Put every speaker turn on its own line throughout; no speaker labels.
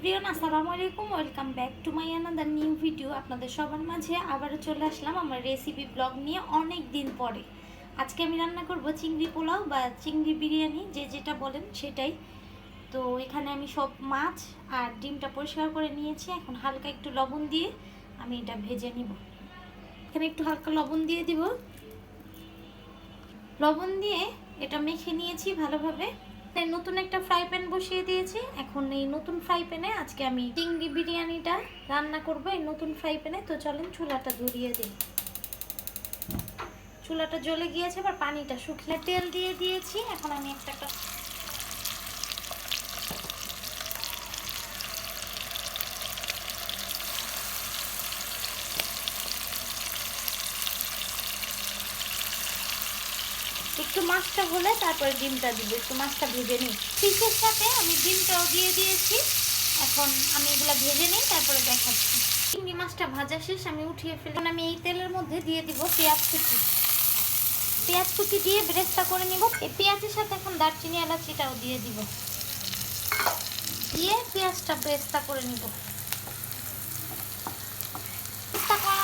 Everyone আসসালামু আলাইকুম। Welcome back to my another new video আপনাদের সবার মাঝে আবারও চলে আসলাম আমার রেসিপি ব্লগ নিয়ে অনেক দিন পরে। আজকে আমি রান্না করব চিংড়ি পোলাও বা চিংড়ি বিরিয়ানি, যে যেটা বলেন সেটাই। তো এখানে আমি সব মাছ আর ডিমটা পরিষ্কার করে নিয়েছি। এখন হালকা একটু লবণ দিয়ে আমি এটা ভেজে নিব। এখানে একটু হালকা লবণ দিয়ে দিব। লবণ দিয়ে এটা মেখে নিয়েছি ভালোভাবে। নতুন একটা ফ্রাই প্যান বসিয়ে দিয়েছি। এখন এই নতুন ফ্রাই প্যানে আজকে আমি চিংড়ি বিরিয়ানিটা রান্না করব এই নতুন ফ্রাই প্যানে তো চলেন চুলাটা ধরিয়ে দিই। চুলাটা জ্বলে গিয়েছে, এবার পানিটা শুকিয়ে তেল দিয়ে দিয়েছি। এখন আমি একটা একটা একটু মাছটা হলে তারপরে ডিমটা দিব, একটু মাছটা ভেজে নিই। ফিশের সাথে আমি ডিমটাও দিয়ে দিয়েছি। এখন আমি এগুলো ভেজে নিই, তারপরে দেখাচ্ছি। চিংড়ি মাছটা ভাজা শেষ, আমি উঠিয়ে ফেলি এখন আমি এই তেলের মধ্যে দিয়ে দিব পেঁয়াজ কুচি। পেঁয়াজ কুচি দিয়ে ব্রেস্তা করে নিব। এই পেঁয়াজের সাথে এখন দারচিনি, এলাচিটাও দিয়ে দিব। দিয়ে পেঁয়াজটা ব্রেস্তা করে নিব।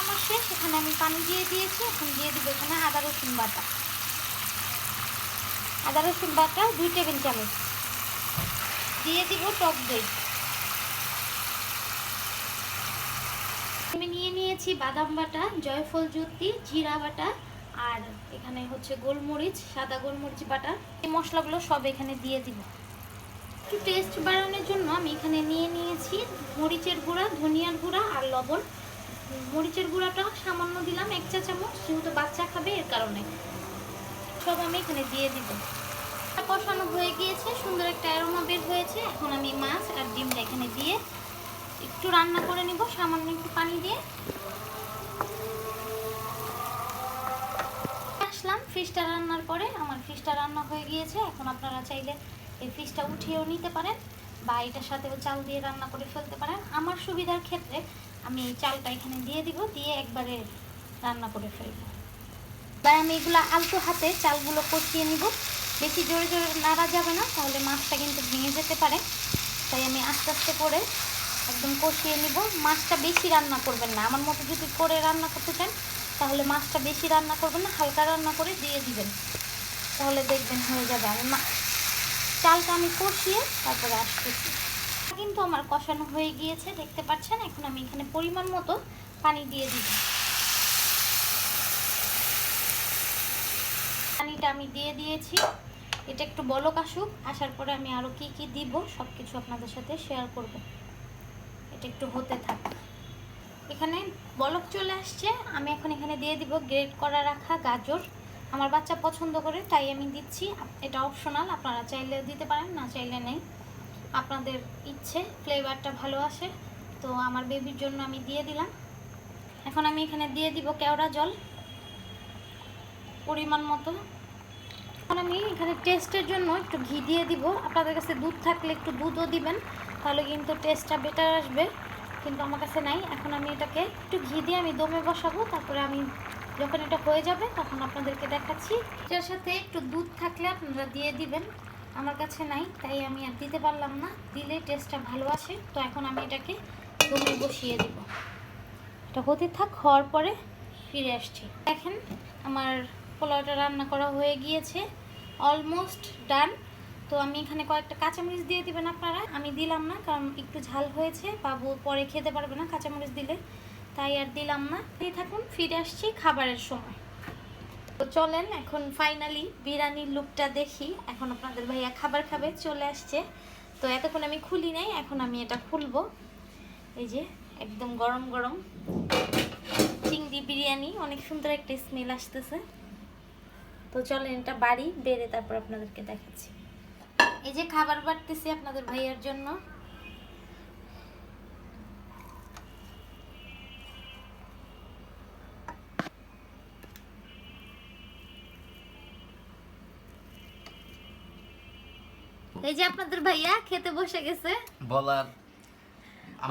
আমার শেষ, এখানে আমি পানি দিয়ে দিয়েছি। এখন দিয়ে দিব এখানে আদা রসুন বাটা। আদা রসুন বাটা, দুই টেবিল চামচ। দিয়ে দিব টক দই। আমি নিয়ে নিয়েছি বাদাম বাটা, জয়ফল জ্যোতি জিরা বাটা, আর এখানে হচ্ছে গোলমরিচ, সাদা গোলমরিচ বাটা। এই মশলাগুলো সব এখানে দিয়ে দিব। একটু টেস্ট বাড়ানোর জন্য আমি এখানে নিয়ে নিয়েছি মরিচের গুঁড়া, ধনিয়ার গুঁড়া আর লবণ। মরিচের গুঁড়াটা সামান্য দিলাম এক চা চামচ, যেহেতু বাচ্চা খাবে এর কারণে। সব আমি এখানে দিয়ে দিব। কষানো হয়ে গিয়েছে, সুন্দর একটা অ্যারোমা বের হয়েছে। এখন আমি মাছ আর ডিমটা এখানে দিয়ে একটু রান্না করে নিব, সামান্য একটু পানি দিয়ে। আসলাম ফিশটা রান্নার পরে। আমার ফিশটা রান্না হয়ে গিয়েছে। এখন আপনারা চাইলে এই ফিশটা উঠিয়েও নিতে পারেন বা এটার সাথেও চাল দিয়ে রান্না করে ফেলতে পারেন। আমার সুবিধার ক্ষেত্রে আমি এই চালটা এখানে দিয়ে দিব, দিয়ে একবারে রান্না করে ফেলব। এবার আমি এগুলো আলতো হাতে চালগুলো কষিয়ে নিব। বেশি জোরে জোরে নাড়া যাবে না, তাহলে মাছটা কিন্তু ভেঙে যেতে পারে। তাই আমি আস্তে আস্তে করে একদম কষিয়ে নিব। মাছটা বেশি রান্না করবেন না। আমার মতো যদি করে রান্না করতে চান, তাহলে মাছটা বেশি রান্না করবেন না, হালকা রান্না করে দিয়ে দিবেন। তাহলে দেখবেন হয়ে যাবে। আমি মা- চালটা আমি কষিয়ে তারপরে আসতেছি কিন্তু আমার কষানো হয়ে গিয়েছে, দেখতে পাচ্ছেন? এখন আমি এখানে পরিমাণ মতো পানি দিয়ে দিব পানিটা আমি দিয়ে দিয়েছি। এটা একটু বলক আসুক, আসার পরে আমি আরও কি কি দিব সব কিছু আপনাদের সাথে শেয়ার করব। এটা একটু হতে থাক। এখানে বলক চলে আসছে, আমি এখন এখানে দিয়ে দিব গ্রেট করা রাখা গাজর। আমার বাচ্চা পছন্দ করে, তাই আমি দিচ্ছি। এটা অপশনাল আপনারা চাইলে দিতে পারেন, না চাইলে নেই। আপনাদের ইচ্ছে ফ্লেভারটা ভালো আসে, তো আমার বেবির জন্য আমি দিয়ে দিলাম। এখন আমি এখানে দিয়ে দিব কেওড়া জল। পরিমাণ মতো। এখন আমি এখানে টেস্টের জন্য একটু ঘি দিয়ে দিব। আপনাদের কাছে দুধ থাকলে একটু দুধও দিবেন, তাহলে কিন্তু টেস্টটা বেটার আসবে। কিন্তু আমার কাছে নাই, এখন আমি এটাকে একটু ঘি দিয়ে আমি দমে বসাবো, তারপরে আমি যখন এটা হয়ে যাবে তখন আপনাদেরকে দেখাচ্ছি। এটার সাথে একটু দুধ থাকলে আপনারা দিয়ে দিবেন। আমার কাছে নাই, তাই আমি আর দিতে পারলাম না। দিলে টেস্টটা ভালো আসে, তো এখন আমি এটাকে দমে বসিয়ে দিব। এটা হতে থাক, হওয়ার পরে ফিরে আসছি। দেখেন, আমার পোলাওটা রান্না করা হয়ে গিয়েছে। অলমোস্ট ডান তো আমি এখানে কয়েকটা কাঁচামরিচ দিয়ে দিবেন আপনারা। আমি দিলাম না, কারণ একটু ঝাল হয়েছে। বাবু পরে খেতে পারবে না কাঁচামরিচ দিলে। তাই আর দিলাম না। এই থাকুন, ফিরে আসছি খাবারের সময়। তো চলেন, এখন ফাইনালি বিরিয়ানির লুকটা দেখি। এখন আপনাদের ভাইয়া খাবার খাবে, চলে আসছে। তো এতক্ষণ আমি খুলি নাই, এখন আমি এটা খুলবো। এই যে, একদম গরম গরম। চিংড়ি বিরিয়ানি, অনেক সুন্দর একটা স্মেল আসতেছে। তো চলেন এটা বাড়ি বেড়ে তারপর আপনাদেরকে দেখাচ্ছি। এই যে খাবার বাড়তেছি আপনাদের ভাইয়ার জন্য। এই যে আপনাদের ভাইয়া খেতে বসে গেছে।
বলার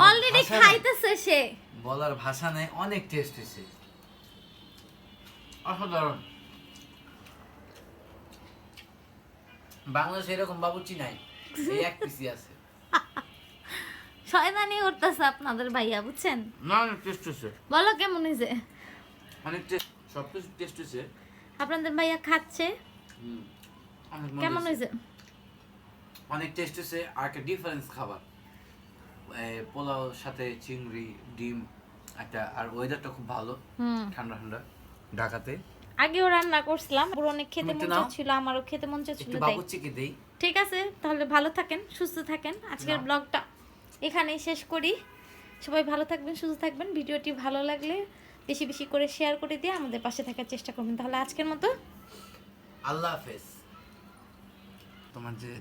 অলরেডি খাইতেছে সে।
বলার ভাষা নেই অনেক টেস্ট হয়েছে অসাধারণ। বাংলাদেশে এরকম বাবুচি নাই এই এক পিসি আছে।
শয়তানি করতেছে আপনাদের ভাইয়া বুঝছেন?
না অনেক টেস্ট হয়েছে।
বলো কেমন হয়েছে?
অনেক টেস্ট সব কিছু টেস্ট হয়েছে।
আপনাদের ভাইয়া খাচ্ছে? কেমন
হয়েছে। অনেক টেস্ট হয়েছে আর একটা ডিফারেন্স খাবার। পোলাও সাথে চিংড়ি ডিম একটা আর ওয়েদারটা খুব ভালো।
হুম।
ঠান্ডা ঠান্ডা। ঢাকাতে।
আগেও রান্না করছিলাম ওর অনেক খেতে মন। চাচ্ছিল আমারও খেতে মন চাচ্ছিল তাই ঠিক আছে তাহলে ভালো থাকেন সুস্থ থাকেন। আজকের ব্লগটা এখানেই শেষ করি। সবাই ভালো থাকবেন সুস্থ থাকবেন। ভিডিওটি ভালো লাগলে বেশি বেশি করে শেয়ার করে দিয়ে আমাদের পাশে থাকার চেষ্টা করবেন। তাহলে আজকের মতো
আল্লাহ হাফেজ। তোমার যে